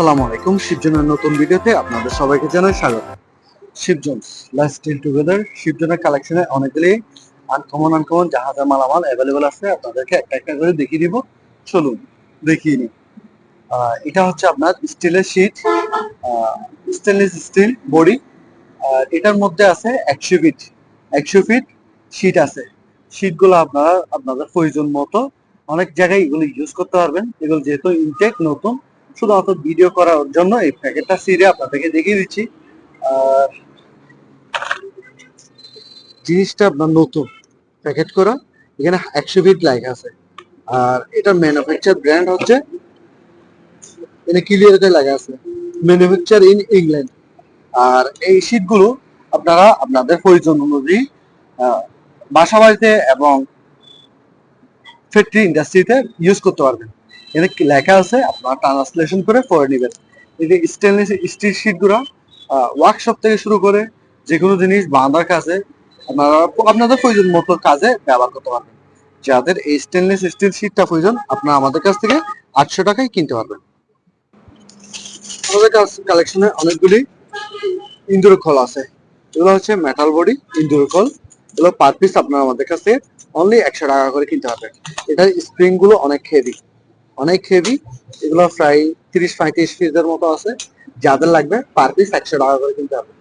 আসসালামু আলাইকুম। শিবজনের নতুন ভিডিওতে আপনাদের সবাইকে জানাই স্বাগত। শিবজনস লাইফ স্টিল টুগেদার শিবজনের কালেকশনে অনেকগুলি আনকমন আনকমন জাহাজের মালামাল অ্যাভেলেবেল আছে। আপনাদেরকে একটা একটা করে দেখিয়ে দিব। চলুন, দেখিয়ে নিই। এটা হচ্ছে আপনার স্টিলের শীট স্টেনলেস স্টিল বডি আর এটার মধ্যে আছে একশো ফিট একশো ফিট শীট আছে। শীটগুলো আপনারা আপনাদের প্রয়োজন মতো অনেক জায়গায় এগুলো ইউজ করতে পারবেন। এগুলো যেহেতু ইনটেক নতুন শুধুমাত্র ভিডিও করার জন্য এই প্যাকেটটা সিরে আপনাদেরকে দেখিয়ে দিচ্ছি। আর জিনিসটা আপনার নতুন প্যাকেট করা, এখানে একশো ফিট লাইক আছে। আর এটার ম্যানুফ্যাকচার ব্র্যান্ড হচ্ছে, এখানে ক্লিয়ারতে লাগা আছে। ম্যানুফ্যাকচার ইন ইংল্যান্ড আর এই শীটগুলো আপনারা আপনাদের প্রয়োজন অনুযায়ী বাসা বাড়িতে এবং ফ্যাক্টরি ইন্ডাস্ট্রিতে ইউজ করতে পারবেন। এখানে লেখা আছে? আপনারা ট্রান্সলেশন করে পড়ে নেবেন। যে স্টেনলেস স্টিল শিটগুলো ওয়ার্কশপ থেকে শুরু করে যে কোনো জিনিস বাঁধার কাজে আপনারা আপনাদের প্রয়োজন মতো কাজে ব্যবহার করতে পারবেন। যাদের এই স্টেনলেস স্টিল শিটটা প্রয়োজন, আপনারা আমাদের কাছ থেকে আটশো টাকায় কিনতে পারবেন। আমাদের কালেকশনে অনেকগুলি ইন্দুর খোল আছে। এগুলো হচ্ছে মেটাল বডি ইন্দুর খোল। এগুলো পার পিস আপনারা আমাদের কাছে অনলি একশো টাকা করে কিনতে পারবেন। এটার স্প্রিংগুলো অনেক হেভি অনেক হেভি এগুলো প্রায় তিরিশ পঁয়ত্রিশ পিসের মতো আছে। যাদের লাগবে পার পিস একশো টাকা করে কিনতে হবে।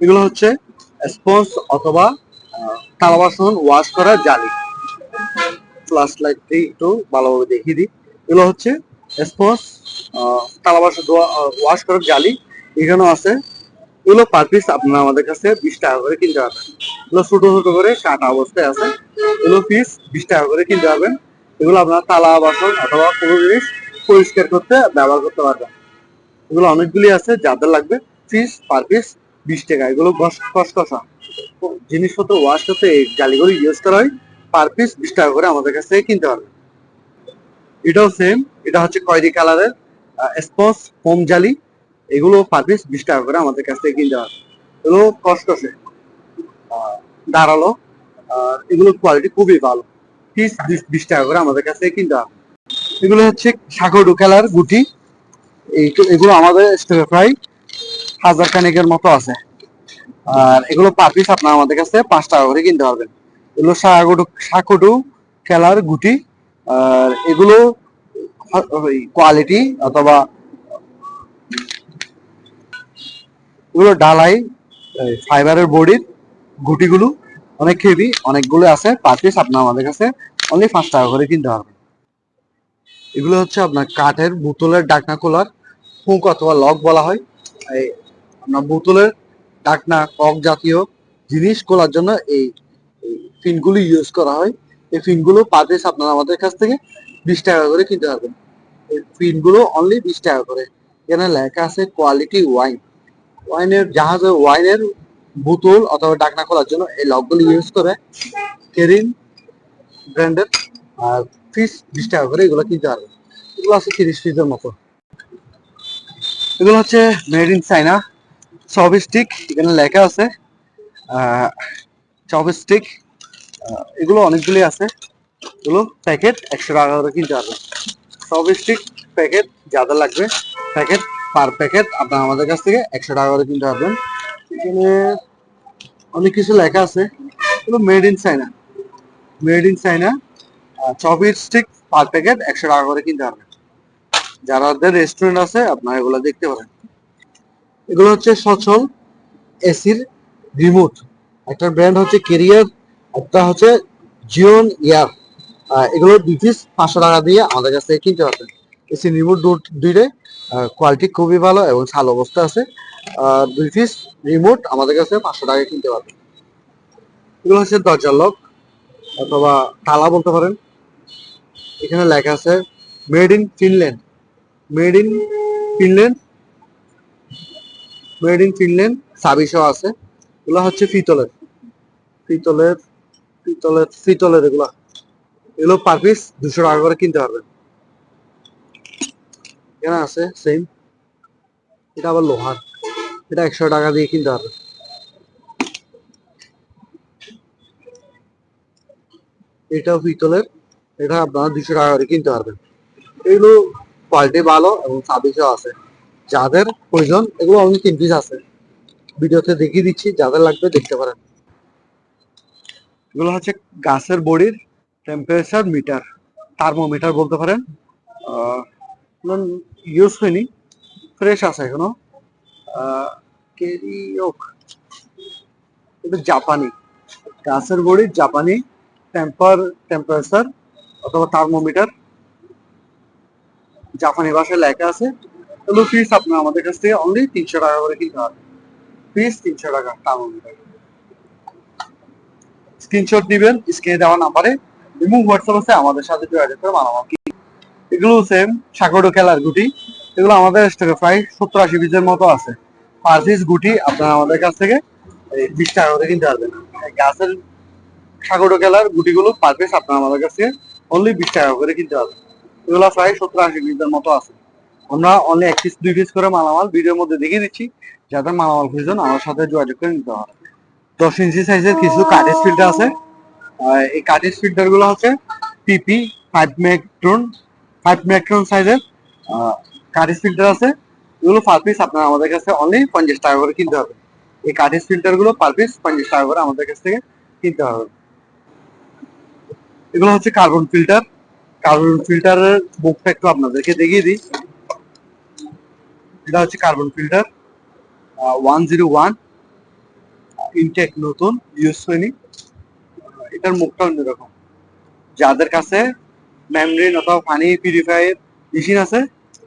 এগুলো হচ্ছে স্পঞ্জ অথবা তালা বাসন ওয়াশ করা জালি। ফ্লাশ লাইট দিয়ে একটু ভালোভাবে দেখিয়ে দিই। এগুলো হচ্ছে স্পঞ্জ তালা বাসন ওয়াশ করার জালি। এখানেও আছে। এগুলো পার পিস আপনারা আমাদের কাছে বিশ টাকা করে কিনতে পারবেন। এগুলো ছোট ছোট করে কাটা অবস্থায় আছে। এগুলো পিস বিশ টাকা করে কিনতে পারবেন। এগুলো আপনার তালা বাসন অথবা কোনো জিনিস পরিষ্কার করতে ব্যবহার করতে পারবেন। এগুলো অনেকগুলি আছে যাদের লাগবে পিস পার পিস বিশ টাকা। এগুলো কসকসা জিনিসপত্র ওয়াশ করতে এই জালিগুলো ইউজ করা হয় পার পিস বিশ টাকা করে আমাদের কাছ থেকে কিনতে পারবেন। এটাও সেম এটা হচ্ছে কয়রি কালারের স্পঞ্জ ফোম জালি। এগুলো পার পিস বিশ টাকা করে আমাদের কাছ থেকে কিনতে পারবেন। এগুলো আহ, দাঁড়াল আর এগুলোর কোয়ালিটি খুবই ভালো। পিস বিশ টাকা করে আমাদের কাছ কিনতে হবে। এগুলো হচ্ছে সাগরু খেলার গুটি। এই- এগুলো আমাদের স্টোরে প্রায় হাজার খানেকের মতো আছে। আর এগুলো পার পিস আপনার আমাদের কাছে পাঁচ টাকা করে কিনতে পারবেন। এগুলো সাগরু সাকুটু খেলার গুটি। আর এগুলো কোয়ালিটি অথবা এগুলো ডালাই ফাইবারের বডির গুটিগুলো অনেক হেভি অনেকগুলো আছে পার পিস আপনার আমাদের কাছে অনলি পাঁচ টাকা করে কিনতে পারবেন। এগুলো হচ্ছে আপনার কাঠের বোতলের ডাকনা খোলার হুক অথবা লক বলা হয়। এই আপনার বোতলের ডাকনা, কক জাতীয় জিনিস খোলার জন্য এই ফিনগুলো ইউজ করা হয়। এই ফিনগুলো পার পিস আপনারা আমাদের কাছ থেকে বিশ টাকা করে কিনতে পারবেন। এই ফিনগুলো অনলি বিশ টাকা করে। এখানে লেখা আছে কোয়ালিটি ওয়াইন ওয়াইনের জাহাজের ওয়াইনের বোতল অথবা ডাকনা খোলার জন্য এই লকগুলো ইউজ করে কেরিন, ব্র্যান্ডের, আর পিস বিশ টাকা করে, এগুলো কিনতে পারবে এগুলো আছে তিরিশ পিসের মতো। এগুলো হচ্ছে made in China chopstick, এখানে লেখা আছে চপ স্টিক এগুলো অনেকগুলি আছে। এগুলো প্যাকেট, একশো টাকা করে কিনতে পারবে চপ স্টিক, প্যাকেট যাদের লাগবে, প্যাকেট, পার প্যাকেট, আপনার আমাদের কাছ থেকে একশো টাকা করে কিনতে পারবেন এখানে অনেক কিছু লেখা আছে। Made in China made in China চপির stick per packet একশো টাকা করে কিনতে পারবেন যারাদের রেস্টুরেন্ট আছে, আপনারা এগুলো দেখতে পারেন। এগুলো হচ্ছে সচল এসির রিমোট। একটা ব্র্যান্ড হচ্ছে কেরিয়ার একটা হচ্ছে জিওন ইয়ার এগুলো দুই পিস পাঁচশো টাকা দিয়ে আমাদের কাছ থেকে কিনতে পারবেন। এসি রিমোট দুইটে কোয়ালিটি খুবই ভালো এবং ভালো অবস্থা আছে। দুই পিস রিমোট আমাদের কাছে পাঁচশো টাকায় কিনতে পারবেন। এগুলো হচ্ছে দরজার লক অথবা তালা বলতে পারেন। এখানে লেখা আছে made in Finland made in Finland made in Finland সাবিসও আছে। এগুলো হচ্ছে পিতলের পিতলের পিতলের পিতলের এগুলো। এগুলো পার পিস দুশো টাকা করে কিনতে পারবেন। এখানে আছে সেম এটা আবার লোহার। এটা একশো টাকা দিয়ে কিনতে পারবেন এটাও পিতলের, এটা আপনারা দুশো টাকা করে কিনতে পারবেন। এগুলো কোয়ালিটি ভালো এবং সার্ভিসও আছে। যাদের প্রয়োজন, এগুলো অনলি তিন পিস আছে। ভিডিওতে দেখিয়ে দিচ্ছি, যাদের লাগবে দেখতে পারেন। এগুলো হচ্ছে গাছের বডির টেম্পারেচার মিটার থার্মোমিটার বলতে পারেন। ইউজ হয়নি ফ্রেশ আছে এখনও। কেরিওক। এটা জাপানি। গাছের বডির জাপানি। টেম্পার, টেম্পারেচার অথবা থার্মোমিটার। জাপানি ভাষায় লেখা আছে। এগুলো ফিস আপনার আমাদের কাছ থেকে অনলি তিনশো টাকা করে কিনতে হবে। ফিস তিনশো টাকা, থার্মোমিটার। স্ক্রিনশট দিবেন স্ক্রিনে দেওয়া নাম্বারে। এবং হোয়াটসঅ্যাপ আছে, আমাদের সাথে যোগাযোগ করে বানাবো কি এগুলো সেম সাগর খেলার গুটি। এগুলো আমাদের স্টকে প্রায় সত্তর আশি পিসের মতো আছে। পার পিস গুটি আপনারা আমাদের কাছ থেকে বিশ টাকা করে কিনতে পারবেন। গাছের সাগর খেলার গুটিগুলো পার পিস আপনারা আমাদের কাছ থেকে অনলি বিশ টাকা করে কিনতে পারবেন। এগুলো প্রায় সত্তর আশি পিসের মতো আছে। আমরা অনলি এক পিস দুই পিস করে মালামাল ভিডিওর মধ্যে দেখিয়ে দিচ্ছি যাদের মালামাল প্রয়োজন, আমার সাথে যোগাযোগ করে নিতে হবে দশ ইঞ্চি সাইজের কিছু কাঠের ফিল্টার আছে। এই কাঠের ফিল্টারগুলো হচ্ছে PP five micron five micron সাইজের কাঠের ফিল্টার আছে, এগুলো পার পিস আপনার আমাদের কাছে অনলি পঞ্চাশ টাকা করে কিনতে হবে। এই কাঠের ফিল্টারগুলো পার পিস পঞ্চাশ টাকা করে আমাদের কাছ থেকে কিনতে হবে। এগুলো হচ্ছে কার্বন ফিল্টার কার্বন ফিল্টারের মুখটা একটু আপনাদেরকে দেখিয়ে দিই। এটা হচ্ছে carbon filter one zero one intake নতুন ইউজ হয়নি এটার মুখটা অন্যরকম। যাদের কাছে মেমরিন অথবা পানি পিউরিফায়ার মেশিন আছে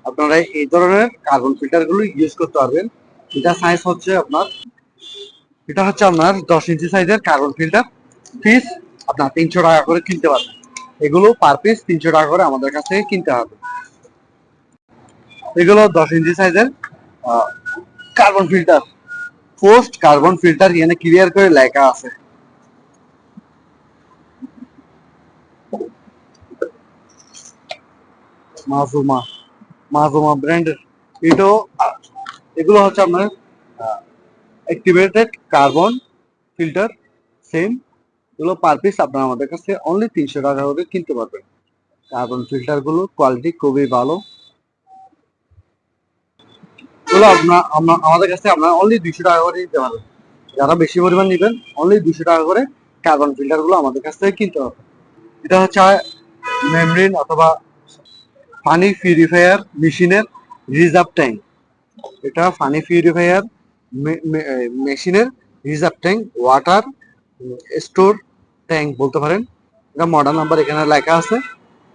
আপনারা এই ধরনের কার্বন ফিল্টারগুলো ইউজ করতে পারবেন। এটা সাইজ হচ্ছে আপনার, এটা হচ্ছে আপনার দশ ইঞ্চি সাইজের কার্বন ফিল্টার পিস আপনার তিনশো টাকা করে কিনতে পারবেন। এগুলো পার পিস তিনশো টাকা করে আমাদের কাছ থেকে কিনতে হবে। এগুলো দশ ইঞ্চি সাইজের carbon filter post carbon filter এখানে ক্লিয়ার করে লেখা আছে। মাজুমা মাজুমা ব্র্যান্ডের এটাও, এগুলো হচ্ছে আপনার অ্যাক্টিভেটেড কার্বন ফিল্টার সেম এগুলো পার পিস আপনারা আমাদের কাছে অনলি তিনশো টাকা করে কিনতে পারবেন। কার্বন ফিল্টারগুলো কোয়ালিটি খুবই ভালো। এগুলো আপনার আমাদের কাছে আপনারা অনলি দুইশো টাকা করে নিতে পারবেন। যারা বেশি পরিমাণ নেবেন অনলি দুশো টাকা করে কার্বন ফিল্টারগুলো আমাদের কাছ থেকে কিনতে হবে এটা হচ্ছে মেমরিন অথবা পানি পিউরিফায়ার মেশিনের রিজার্ভ ট্যাঙ্ক এটা পানি পিউরিফায়ার মেশিনের reserve tank water store tank বলতে পারেন। এটা মডেল নাম্বার এখানে লেখা আছে।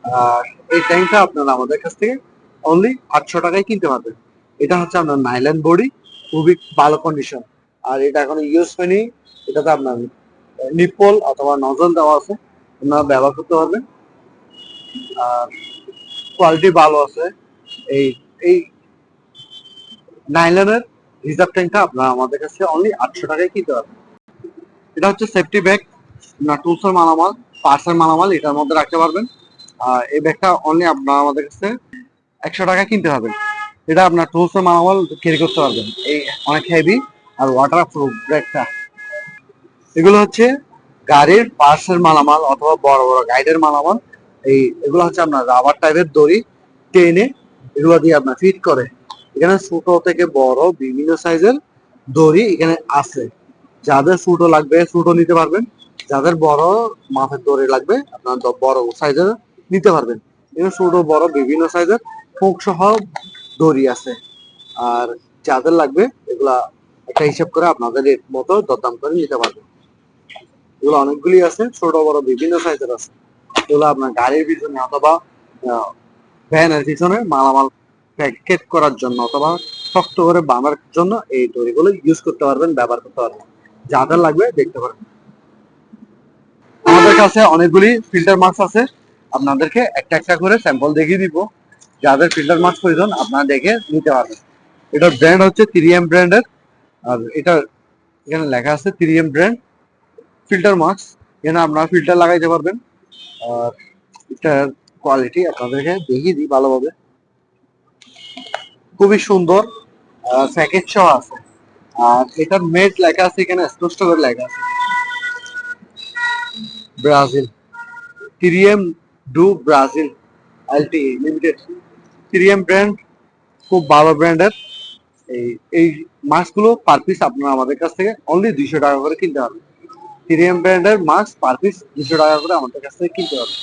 আর এই ট্যাঙ্কটা আপনারা আমাদের কাছ থেকে অনলি আটশো টাকায় কিনতে পারবেন। এটা হচ্ছে আপনার নাইলন বডি, খুবই ভালো কন্ডিশন আর এটা এখন ইউজ হয়নি। এটাতে আপনার নিপল অথবা নজল দেওয়া আছে। আপনারা ব্যবহার করতে পারবেন। আর কোয়ালিটি ভালো আছে। এই এই নাইলনের রিজার্ভ ট্যাঙ্কটা আপনারা আমাদের কাছে অনলি আটশো টাকায় কিনতে পারবেন। এটা হচ্ছে সেফটি ব্যাগ আপনার টুলসের মালামাল পার্সের মালামাল, এটার মধ্যে রাখতে পারবেন। আর এই ব্যাগটা অনলি আপনারা আমাদের কাছে একশো টাকা কিনতে পারবেন এটা আপনার টুলসের মালামাল ক্যারি করতে পারবেন। এই অনেক হেভি আর ওয়াটার প্রুফ ব্যাগটা এগুলো হচ্ছে গাড়ির পার্সের মালামাল অথবা বড় বড় গাইডের মালামাল। এই, এগুলো হচ্ছে আপনার রাবার টাইপের দড়ি, টেনে এগুলো দিয়ে আপনার ফিট করে। এখানে ছোট থেকে বড় বিভিন্ন সাইজের দড়ি এখানে আছে। যাদের ছোট লাগবে, ছোট নিতে পারবেন। যাদের বড় মাথার দড়ি লাগবে, আপনার বড় সাইজের নিতে পারবেন। এখানে ছোট, বড় বিভিন্ন সাইজের ফোক সহ দড়ি আছে। আর যাদের লাগবে, এগুলা একটা হিসাব করে আপনাদের রেট মতো দরদাম করে নিতে পারবেন। এগুলো অনেকগুলি আছে, ছোট, বড় বিভিন্ন সাইজের আছে। এগুলো আপনার গাড়ির পিছনে অথবা ভ্যানের পিছনে মালামাল প্যাকেট করার জন্য অথবা শক্ত করে বাঁধার জন্য এই দড়িগুলো ইউজ করতে পারবেন, ব্যবহার করতে পারবেন। যাদের লাগবে দেখতে পারেন আমাদের কাছে অনেকগুলি ফিল্টার মাস্ক আছে। আপনাদেরকে একটা একটা করে স্যাম্পল দেখিয়ে দিব। যাদের ফিল্টার মাস্ক প্রয়োজন, আপনারা দেখে নিতে পারবেন। এটার ব্র্যান্ড হচ্ছে থ্রি এম ব্র্যান্ডের আর এটা এখানে লেখা আছে three M brand filter mask এখানে আপনারা ফিল্টার লাগাইতে পারবেন। আর এটার কোয়ালিটি আপনাদেরকে দেখিয়ে দিই ভালোভাবে। খুবই সুন্দর প্যাকেজ সহ আছে। আর এটার মেড লেখা আছে এখানে, স্পষ্ট করে লেখা আছে। Brazil. Three M do Brazil LT limited three M brand খুব ভালো ব্র্যান্ডের এই এই মাস্কগুলো পার পিস আপনারা আমাদের কাছ থেকে অনলি দুইশো টাকা করে কিনতে হবে থ্রিএম ব্র্যান্ডের মাস্ক পার পিস দুশো টাকা করে আমাদের কাছ থেকে কিনতে হবে।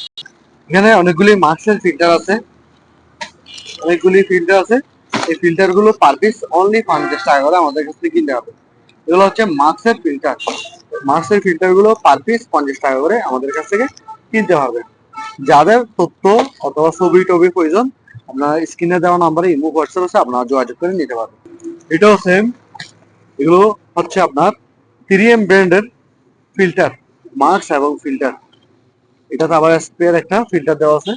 এখানে অনেকগুলি মাস্কের ফিল্টার আছে। অনেকগুলি ফিল্টার আছে। এই ফিল্টারগুলো পার পিস অনলি পঞ্চাশ টাকা করে আমাদের কাছ থেকে কিনতে হবে। এগুলো হচ্ছে মাস্কের ফিল্টার মাস্কের ফিল্টারগুলো পার পিস পঞ্চাশ টাকা করে আমাদের কাছ থেকে কিনতে হবে। যাদের তথ্য অথবা ছবি টবি প্রয়োজন, আপনার স্ক্রিনে দেওয়া নাম্বারে ইমো হোয়াটসঅ্যাপ আছে, আপনারা যোগাযোগ করে নিতে পারবেন। এটাও সেম এগুলো হচ্ছে আপনার থ্রি এম ব্র্যান্ডের ফিল্টার, মাস্ক এবং ফিল্টার। এটাতে আবার স্প্রের একটা ফিল্টার দেওয়া আছে।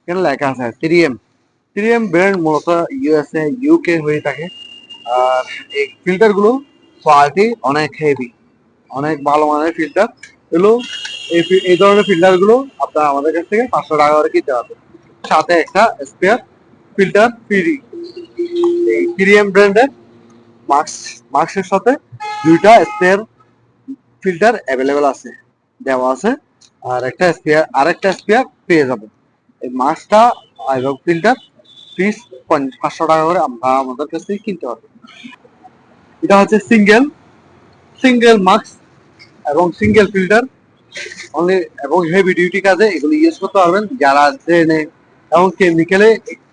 এখানে লেখা আছে? Three M three M brand মূলত ইউএসএ ইউকে হয়ে থাকে। আর এই ফিল্টারগুলো কোয়ালিটি অনেক হেভি অনেক ভালো মানের ফিল্টার। এগুলো, এই এই ধরনের ফিল্টারগুলো আপনার আমাদের কাছ থেকে পাঁচশো টাকা করে কিনতে হবে সাথে একটা স্পেয়ার ফিল্টার ফ্রি এই থ্রিএম ব্র্যান্ডের মাস্ক, মাস্কের সাথে দুইটা স্পেয়ার ফিল্টার অ্যাভেলেবেল আছে, দেওয়া আছে। আর একটা স্পেয়ার আরেকটা স্পেয়ার পেয়ে যাবেন এই মাছটা এবং ফিল্টার পিস পাঁচশো টাকা করে আমরা আমাদের কাছ কিনতে হবে এটা হচ্ছে সিঙ্গেল সিঙ্গেল মাস্ক এবং সিঙ্গেল ফিল্টার অনলি এবং হেভি ডিউটি কাজে এগুলো ইউজ করতে পারবেন। যারা ট্রেনে এবং কেমিক্যালে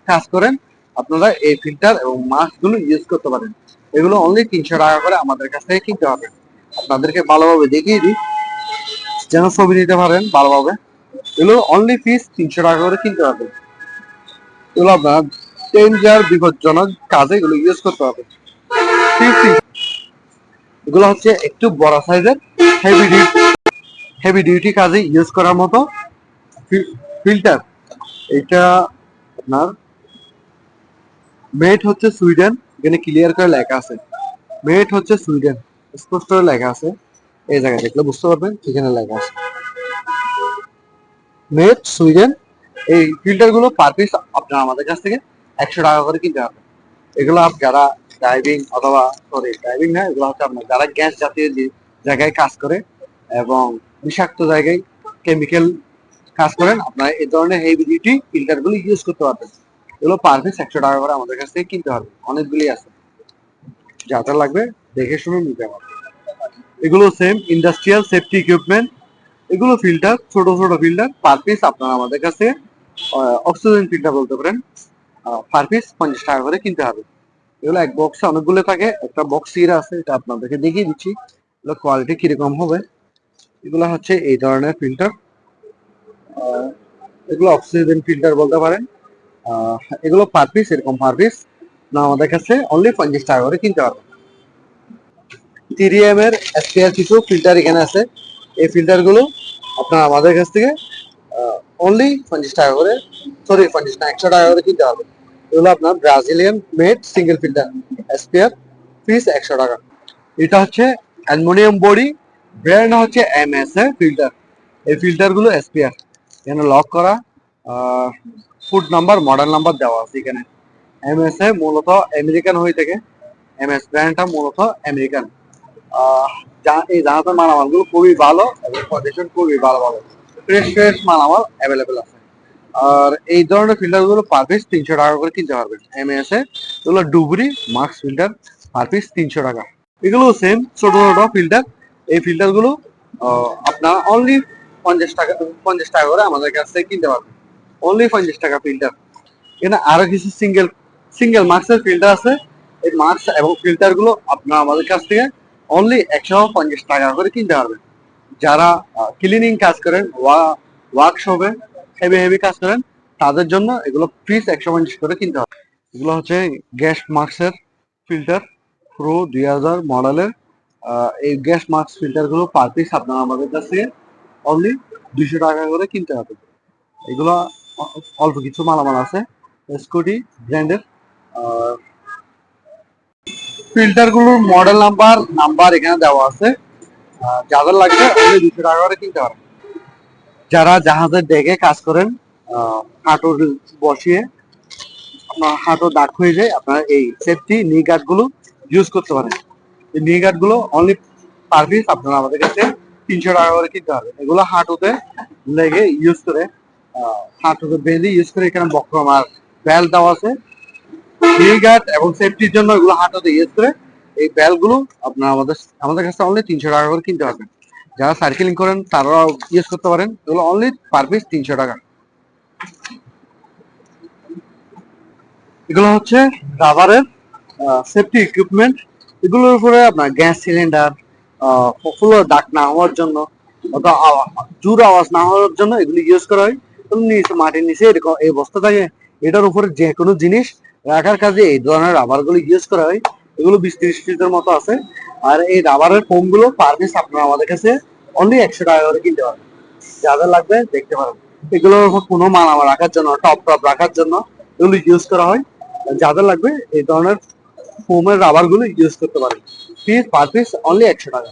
কাজ করেন, আপনারা এই ফিল্টার এবং মাস্কগুলো ইউজ করতে পারেন। এগুলো অনলি তিনশো টাকা করে আমাদের কাছ থেকে কিনতে হবে। আপনাদেরকে ভালোভাবে দেখিয়ে দিই। যেন ছবি নিতে পারেন ভালোভাবে। এগুলো অনলি পিস তিনশো টাকা করে কিনতে হবে। এগুলো আপনার ডেঞ্জার বিপজ্জনক কাজে এগুলো ইউজ করতে হবে। এগুলো হচ্ছে একটু বড় সাইজের হেভি ডিউটি হেভি ডিউটি কাজে ইউজ করার মতো ফিল্টার এটা আপনার মেড হচ্ছে সুইডেন। এখানে ক্লিয়ার করে লেখা আছে। মেড হচ্ছে সুইডেন স্পষ্ট করে লেখা আছে। এই জায়গায় দেখলে বুঝতে পারবেন এখানে লেখা আছে। মেড সুইডেন এই ফিল্টারগুলো পার পিস আপনার আমাদের কাছ থেকে একশো টাকা করে কিনতে হবে। এগুলো আপ যারা ড্রাইভিং অথবা সরি ড্রাইভিং না, এগুলো হচ্ছে আপনার যারা গ্যাস জাতীয় জায়গায় কাজ করে এবং বিষাক্ত জায়গায় কেমিক্যাল কাজ করেন, আপনারা এই ধরনের হেভি ডিউটি ফিল্টারগুলো ইউজ করতে পারবেন। এগুলো পার পিস একশো টাকা করে আমাদের কাছ থেকে কিনতে হবে। অনেকগুলি আছে। যাটা লাগবে দেখে শুনে নিতে হবে। এগুলো সেম ইন্ডাস্ট্রিয়াল সেফটি ইকুইপমেন্ট এগুলো ফিল্টার ছোট ছোট ফিল্টার পার পিস আপনারা আমাদের কাছে অক্সিজেন ফিল্টার বলতে পারেন। পার পিস পঞ্চাশ টাকা করে কিনতে হবে। এগুলো এক বক্সে অনেকগুলো থাকে। একটা বক্স সিরা আছে, এটা আপনাদেরকে দেখিয়ে দিচ্ছি। এগুলো কোয়ালিটি কীরকম হবে? এগুলো হচ্ছে এই ধরনের ফিল্টার এগুলো অক্সিজেন ফিল্টার বলতে পারেন। এগুলো পার পিস এরকম পার পিস না, আমাদের কাছে অনলি পঞ্চাশ টাকা করে কিনতে হবে টিরিএম এর এসপিআর কিছু ফিল্টার এখানে আছে। এই ফিল্টারগুলো আপনার আমাদের কাছ থেকে অনলি পঞ্চাশ টাকা করে সরি পঞ্চাশ না, একশো টাকা করে কিনতে হবে এগুলো আপনার Brazilian made single filter SPR piece একশো টাকা। এটা হচ্ছে অ্যালুমিনিয়াম বডি ব্র্যান্ড হচ্ছে এম এস এ ফিল্টার এই ফিল্টারগুলো এসপিআর এখানে লক করা ফুড নাম্বার মডেল নাম্বার দেওয়া আছে এখানে। এম এস এ মূলত আমেরিকান হয়ে থাকে। এম এস ব্র্যান্ডটা মূলত আমেরিকান। এই জাহাজের মালামালগুলো খুবই ভালো এবং কন্ডিশন খুবই ভালো ভালো। ফ্রেশ ফ্রেশ মালামাল অ্যাভেলেবেল আছে। আর এই ধরনের ফিল্টারগুলো পার পিস তিনশো টাকা করে কিনতে পারবেন। এম এস এ এগুলো ডুবরি মার্কস ফিল্টার পার পিস তিনশো টাকা। এগুলো সেম ছোট ছোট ফিল্টার এই ফিল্টারগুলো আহ, আপনারা অনলি পঞ্চাশ টাকা পঞ্চাশ টাকা করে আমাদের কাছ থেকে কিনতে পারবেন। অনলি পঞ্চাশ টাকা ফিল্টার এখানে আরও কিছু সিঙ্গেল সিঙ্গেল মার্কসের ফিল্টার আছে। এই মার্কস এবং ফিল্টার আপনারা আমাদের কাছ থেকে অনলি একশো পঞ্চাশ টাকা করে কিনতে পারবেন। যারা ক্লিনিং কাজ করেন ওয়ার্কশপে হেভি হেভি কাজ করেন, তাদের জন্য এগুলো পিস একশো পঞ্চাশ করে কিনতে হবে। এগুলো হচ্ছে গ্যাস মার্কসের ফিল্টার প্রো দুই হাজার মডেলের এই গ্যাস মার্কস ফিল্টারগুলো পার পিস আপনারা আমাদের কাছ থেকে অনলি দুইশো টাকা করে কিনতে হবে। এগুলো অল্প কিছু মালামাল আছে। স্কুটি ব্র্যান্ডের ফিল্টারগুলোর মডেল নাম্বার নাম্বার এখানে দেওয়া আছে। যাদের লাগবে অনলি দুশো টাকা করে কিনতে পারেন যারা জাহাজের ডেকে কাজ করেন আহ, হাঁটু বসিয়ে আপনার হাঁটু দাগ হয়ে যায় আপনার এই সেফটি নি গার্ডগুলো ইউজ করতে পারেন। এই নি গার্ডগুলো অনলি পার পিস আপনারা আমাদের কাছে তিনশো টাকা করে কিনতে হবে এগুলো হাঁটুতে লেগে ইউজ করে হাঁটুতে বেঁধে ইউজ করে এখানে বক্রম আর দেওয়া আছে। গার্ড এবং সেফটির জন্য এগুলো ইউজ করে এই আপনার আমাদের আমাদের কাছে অনলি তিনশো টাকা করে কিনতে পারবেন। যারা সাইকেলিং করেন তারাও ইউজ করতে পারেন। এগুলো অনলি পার পিস তিনশো টাকা। এগুলো হচ্ছে রাবারের সেফটি ইকুইপমেন্ট এগুলোর উপরে আপনার গ্যাস সিলিন্ডার ফুলের ডাক না হওয়ার জন্য অথবা জোর আওয়াজ না হওয়ার জন্য এগুলি ইউজ করা হয়। নিচে মাটির নিচে এরকম এই বস্তা থাকে, এটার উপরে যে কোনো জিনিস রাখার কাজে এই ধরনের ইউজ করা হয়। এগুলো বিশ ফিটের মতো আছে। আর এই রাবারের পার পিস আপনারা আমাদের কাছে অনলি একশো টাকা করে কিনতে পারবেন। লাগবে দেখতে পারেন। এগুলোর উপর কোনো মালামা রাখার জন্য টপ টপ রাখার জন্য এগুলো ইউজ করা হয়। যাদের লাগবে এই ধরনের ফোমের রাবারগুলো ইউজ করতে পারেন। পিস পার পিস অনলি একশো টাকা।